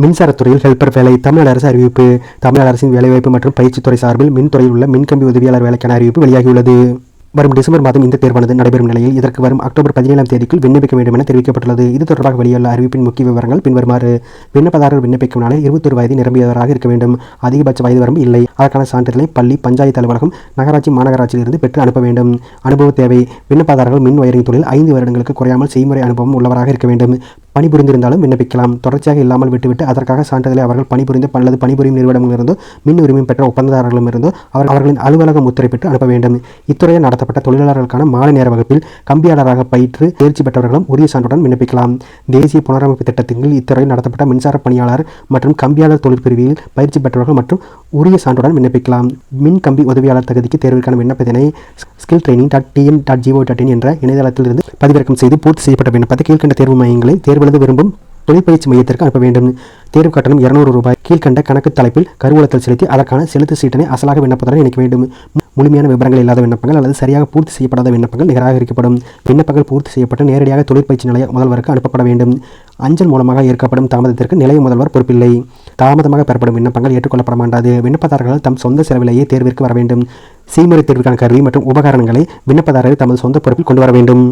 மின்சாரத்துறையில் helper வேலை தமிழக அரசு அறிவிப்பு தமிழக அரசின் வேலைவாய்ப்பு மற்றும் பயிற்சித்துறை சார்பில் மின்துறையில் உள்ள மின்கம்பி உதவியாளர் வேலைக்கான அறிவிப்பு வெளியாகியுள்ளது. வரும் டிசம்பர் மாதம் இந்த தேர்வானது நடைபெறும் நிலையில் இதற்கு வரும் அக்டோபர் பதினேழாம் தேதிக்குள் விண்ணப்பிக்க வேண்டும் என தெரிவிக்கப்பட்டுள்ளது. இது தொடர்பாக வெளியுள்ள அறிவிப்பின் முக்கிய விவரங்கள் பின்வருமாறு விண்ணப்பதாரர் விண்ணப்பிக்கும் நாளில் இருபத்தொரு வயது நிரம்பியவராக இருக்க வேண்டும். அதிகபட்ச வயது வரம்பு இல்லை. அதற்கான சான்றிதழை பள்ளி பஞ்சாயத்து அலுவலகம் நகராட்சி மாநகராட்சியிலிருந்து பெற்று அனுப்ப வேண்டும். அனுபவ தேவை. விண்ணப்பதாரர்கள் மின் வயரிங் தொழில் ஐந்து வருடங்களுக்கு குறையாமல் செய்முறை அனுபவம் உள்ளவராக இருக்க வேண்டும். பணிபுரிந்திருந்தாலும் விண்ணப்பிக்கலாம். தொடர்ச்சியாக இல்லாமல் விட்டுவிட்டு அதற்காக சான்றிதழை அவர்கள் பணிபுரிந்து அல்லது பணிபுரியும் நிறுவனங்களிலிருந்தோ மின் உரிமை பெற்ற ஒப்பந்ததாரர்களிடமிருந்தோ அவர் அவர்களின் அலுவலக முத்திரை பெற்று அனுப்ப வேண்டும். இத்துறையில் நடத்தப்பட்ட தொழிலாளர்களுக்கான மாலை நேர வகுப்பில் கம்பியாளராக பயிற்று தேர்ச்சி பெற்றவர்களும் உரிய சான்றுடன் விண்ணப்பிக்கலாம். தேசிய புனரமைப்பு திட்டத்தின் கீழ் இத்துறையில் நடத்தப்பட்ட மின்சார பணியாளர் மற்றும் கம்பியாளர் தொழிற்பிரிவில் பயிற்சி பெற்றவர்கள் மற்றும் உரிய சான்றுடன் விண்ணப்பிக்கலாம். மின் கம்பி உதவியாளர் தகுதிக்கு தேர்விற்கான விண்ணப்பத்தினை skill training dot TN dot GO dot in என்ற இணையதளத்திலிருந்து பதிவிறக்கம் செய்து பூர்த்தி செய்யப்பட்ட விண்ணப்பத்தை கீழ்கண்ட தேர்வு மையங்களை தேர்வெழுத விரும்பும் தொழிற்பயிற்சி மையத்திற்கு அனுப்ப வேண்டும். தேர்வு கட்டணம் இருநூறு ரூபாய். கீழ்கண்ட கணக்கு தலைப்பில் கருவூலத்தில் செலுத்தி அதற்கான செலுத்து சீட்டினை அசலாக விண்ணப்பத்துடன் இணைக்க வேண்டும். முழுமையான விவரங்கள் இல்லாத விண்ணப்பங்கள் அல்லது சரியாக பூர்த்தி செய்யப்படாத விண்ணப்பங்கள் நிராகரிக்கப்படும். விண்ணப்பங்கள் பூர்த்தி செய்யப்பட்டு நேரடியாக தொழிற்பயிற்சி நிலைய முதல்வருக்கு அனுப்பப்பட வேண்டும். அஞ்சல் மூலமாக ஏற்கப்படும் தாமதத்திற்கு நிலைய முதல்வர் பொறுப்பில்லை. தாமதமாக பெறப்படும் விண்ணப்பங்கள் ஏற்றுக்கொள்ளப்பட மாட்டாது. விண்ணப்பதாரர்கள் தம் சொந்த செலவிலேயே தேர்விற்கு வர வேண்டும். செய்முறை தேர்வுக்கான கருவி மற்றும் உபகரணங்களை விண்ணப்பதாரர்கள் தமது சொந்த பொறுப்பில் கொண்டு வர வேண்டும்.